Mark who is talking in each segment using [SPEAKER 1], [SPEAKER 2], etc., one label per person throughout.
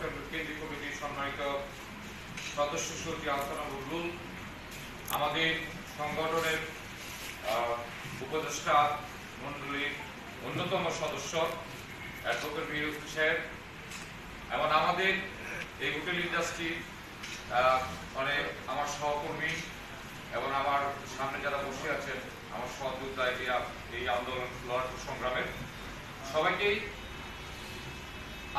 [SPEAKER 1] কেন্দ্রীয় কমিটির সম্মানিত সদস্য সচিব বদলুল আমাদের সংগঠনের উপদেষ্টা মন্ডলীর অন্যতম সদস্য অ্যাডভোকেট মিরুজ সাহেব এবং আমাদের এই হোটেল ইন্ডাস্ট্রি অনেক আমার সহকর্মী এবং আমার সামনে যারা বসে আছেন, আমার সহযোদ্ধা এই আন্দোলন সংগ্রামের সবাইকেই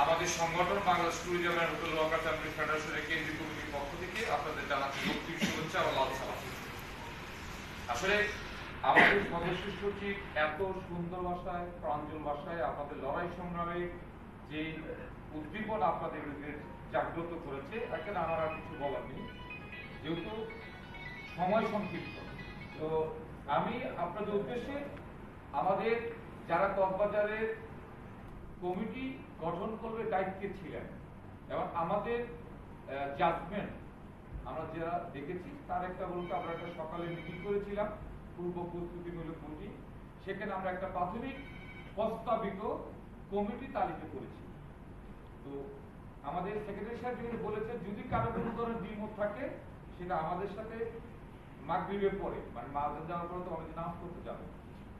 [SPEAKER 1] আমাদের সংগঠন Bangladesh tourism and hotel worker family ফেডারেশনের কেন্দ্রীয় কমিটির পক্ষ থেকে আপনাদের জানাচ্ছি লক্ষ্মী শুভেচ্ছা ও লাল সালাম। আসলে আমাদের সদস্য সচিব এত সুন্দর ভাষায়, প্রাঞ্জল ভাষায় আপনাদের লড়াই সংগ্রামে যে উদ্দীপনা আপনাদের জাগ্রত করেছে এখানে আমার আর কিছু বলার নেই। যেহেতু সময় সংক্ষিপ্ত, তো আমি আপনাদের উদ্দেশ্যে আমাদের যারা কক্সবাজারের কমিটি গঠন করবে দায়িত্বে ছিলেন। এবং আমাদের জাজমেন্ট আমরা যারা দেখেছি, তার একটা বলতে আমরা একটা সকালে মিটিং করেছিলাম, পূর্ব প্রস্তুতিমূলক মিটিং সেখানে আমরা একটা প্রাথমিক প্রস্তাবিত কমিটি তালিকা করেছি। তো আমাদের সেক্রেটারি সাহেব যেগুলো বলেছেন, যদি কারও কোনো ধরনের দ্বিমত থাকে, সেটা আমাদের সাথে মাগরিবের পরে মানে মাঝে যাওয়ার পরে তো অনেক নামাজ করতে যাবে।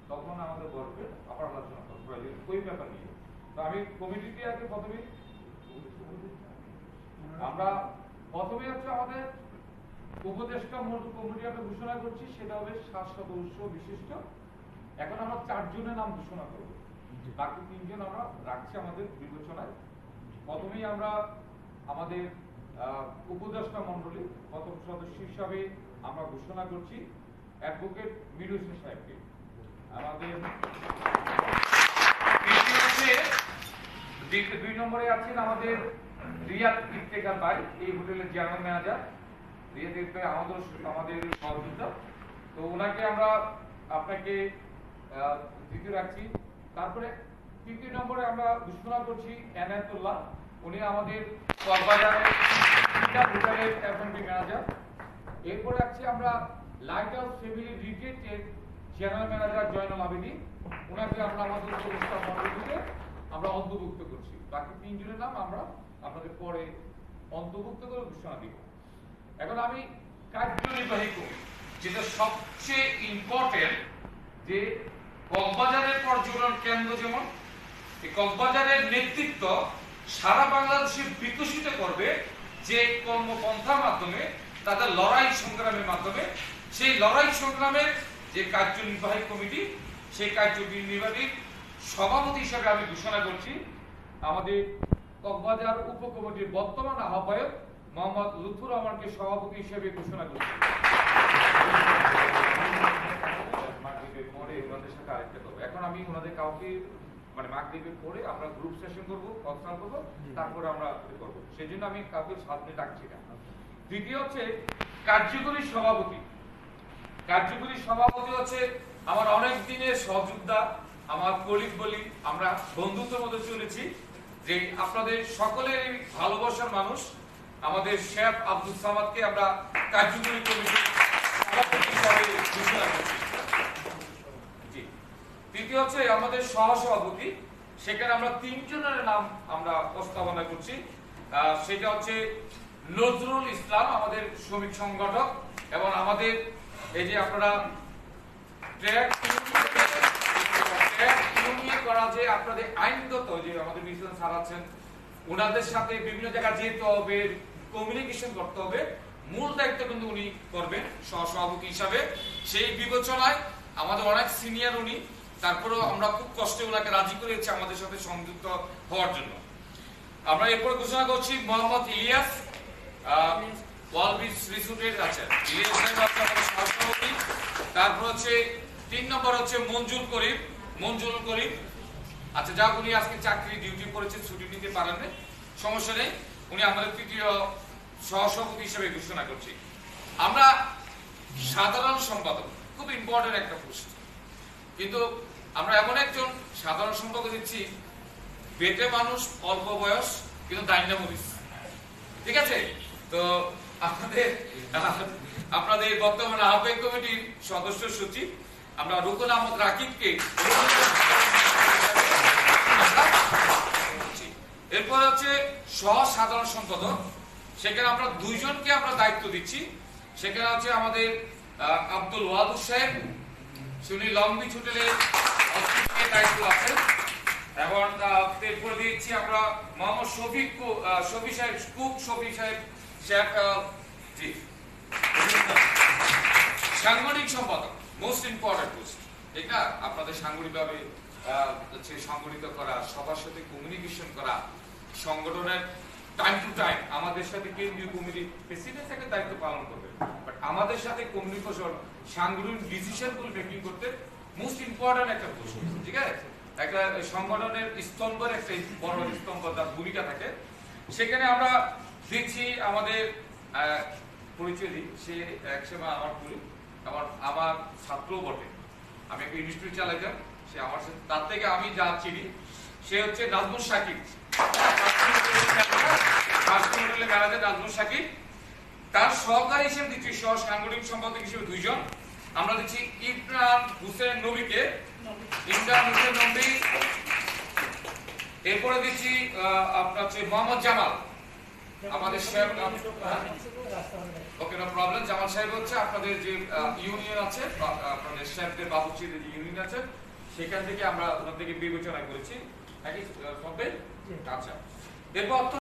[SPEAKER 1] তখন আমাদের বলবে আবার আলোচনা করব। ওই ব্যাপার নিয়ে। তো আমি কমিটিতে আগে প্রথমে আমরা প্রথমে হচ্ছে আমাদের উপদেষ্টা মোট কমিটি আমরা ঘোষণা করছি সেটা হবে সাত সদস্য বিশিষ্ট। এখন আমরা চারজনের নাম ঘোষণা করব। বাকি তিনজন আমরা রাখছি আমাদের বিবেচনায়। প্রথমেই আমরা আমাদের উপদেষ্টা মন্ডলী প্রথম সদস্য হিসাবে আমরা ঘোষণা করছি। অ্যাডভোকেট মির হোসেন সাহেবকে। আমাদের দুই নম্বরে আছেন আমাদের রিয়াদ এই হোটেলের জেনারেল ম্যানেজার রিয়াদ আমাদের সহযোগিতা। তো ওনাকে আমরা আপনাকে দ্বিতীয় রাখছি। তারপরে তৃতীয় নম্বরে আমরা ঘোষণা করছি এনায়তুল্লাহ। উনি আমাদের হোটেলের ম্যানেজার এরপর রাখছি আমরা লাইট হাউস ফ্যামিলি রিট্রিটের জেনারেল ম্যানেজার জয়নাল আবেদী ওনাকে আমরা আমাদের উপদেষ্টা মন্ডলীতে আমরা অন্তর্ভুক্ত করছি। বাকি তিনজনের নাম আমরা আপনাদের পরে অন্তর্ভুক্ত করে ঘোষণা দিব। এখন আমি কার্যনির্বাহী করি, যেটা সবচেয়ে ইম্পর্টেন্ট যে কক্সবাজারের পর্যটন কেন্দ্র যেমন, এই কক্সবাজারের নেতৃত্ব সারা বাংলাদেশে বিকশিত করবে যে কর্মপন্থার মাধ্যমে, তাদের লড়াই সংগ্রামের মাধ্যমে। সেই লড়াই সংগ্রামের যে কার্যনির্বাহী কমিটি সেই কার্যনির্বাহী সভাপতি হিসেবে আমি ঘোষণা করছি আমাদের কক্সবাজার উপকমিটির বর্তমান আহ্বায়ক মোহাম্মদ লুৎফুর রহমানকে সভাপতি হিসেবে ঘোষণা করছি। এখন আমি ওনাদের কাউকে মানে মাগরিবের পরে আমরা গ্রুপ সেশন করব কনসাল করব তারপরে আমরা করব। সেই জন্য আমি কাউকে সামনে ডাকছি না। দ্বিতীয় হচ্ছে কার্যকরী সভাপতি। কার্যকরী সভাপতি হচ্ছে আমার অনেক দিনের সহযোদ্ধা, আমার কলিগ বলি, আমরা বন্ধুত্বের মধ্যে চলেছি, যে আপনাদের সকলের ভালোবাসার মানুষ, আমাদের শেখ আব্দুল সামাদকে আমরা কার্যকরী জি। তৃতীয় হচ্ছে আমাদের সহসভাপতি, সেখানে আমরা তিনজনের নাম আমরা প্রস্তাবনা করছি সেটা হচ্ছে নজরুল ইসলাম, আমাদের শ্রমিক সংগঠক, এবং আমাদের এই যে আপনারা ট্র্যাক সেই বিবেচনায় আমাদের অনেক সিনিয়র উনি, তারপরেও আমরা খুব কষ্টে ওনাকে রাজি করেছি আমাদের সাথে সংযুক্ত হওয়ার জন্য। আমরা এরপর ঘোষণা করছি মোহাম্মদ ইলিয়াস আহ, ওয়াল বিচ রিসোর্টের আছে ইলিয়াস সাহেব হচ্ছে আমাদের সহসভাপতি তারপর হচ্ছে তিন নম্বর হচ্ছে মঞ্জুর মঞ্জুর আচ্ছা যাক উনি আজকে চাকরি ডিউটি করেছেন ছুটি নিতে পারেন সমস্যা নেই। উনি আমাদের তৃতীয় ঘোষণা করছি। আমরা সাধারণ সম্পাদক খুব ইম্পর্টেন্ট একটা পোস্ট কিন্তু আমরা এমন একজন সাধারণ সম্পাদক দিচ্ছি বেটে মানুষ অল্প বয়স কিন্তু ঠিক আছে? তো আপনাদের আপনাদের বর্তমানে আহ্বায়ক কমিটির সদস্য সচিব, আমরা রুকুন আহমদ রাকিবকে এরপর হচ্ছে সহ সাধারণ সম্পাদক। সেখানে আমরা দুইজনকে আমরা দায়িত্ব দিচ্ছি। সেখানে হচ্ছে আমাদের আব্দুল ওয়াদুদ সাহেব। উনি লং বিচ হোটেলের দায়িত্ব আছেন এবং এরপর দিচ্ছি আমরা মোহাম্মদ শফিক শফি সাহেব, কুক শফি সাহেব সাংগঠনিক সম্পাদক মোস্ট ইম্পর্টেন্ট পোস্ট আপনাদের সাংগঠনিকভাবে সংগঠিত করা, সবার সাথে কমিউনিকেশন করা, সংগঠনের টাইম টু টাইম আমাদের সাথে কেন্দ্রীয় কমিটি প্রেসিডেন্ট থেকে দায়িত্ব পালন করবে। বাট আমাদের সাথে কমিউনিকেশন সাংগঠনিক ডিসিশনগুলো মেকিং করতে মোস্ট ইম্পর্টেন্ট একটা পোস্ট ঠিক আছে? একটা সংগঠনের স্তম্ভের একটা বড় স্তম্ভ, তার ভূমিকা থাকে। সেখানে আমরা দেখছি আমাদের পরিচয় সে একসময় আমার পুরি, আমার আমার ছাত্রও বটে। আমি একটা ইনস্টিটিউট চালাইতাম, সে আমার সাথে, তার থেকে আমি যা চিনি, সে হচ্ছে নাজমুল শাকিব। ম্যানেজার নাজমুল শাকিব। তার সহকারী হিসেবে দিচ্ছি সহ সাংগঠনিক সম্পাদক হিসেবে দুইজন। আমরা দিচ্ছি ইমরান হুসেন নবীকে। ইমরান হুসেন নবী। এরপরে দিচ্ছি আপনার হচ্ছে মোহাম্মদ জামাল। আমাদের সাহেব ওকে নো প্রবলেম জামাল সাহেব হচ্ছে আপনাদের যে ইউনিয়ন আছে আপনাদের সাহেবদের বাবুচির যে ইউনিয়ন আছে সেখান থেকে আমরা থেকে বিবেচনা করেছি। নাকি আহ, সবে? আচ্ছা। এরপর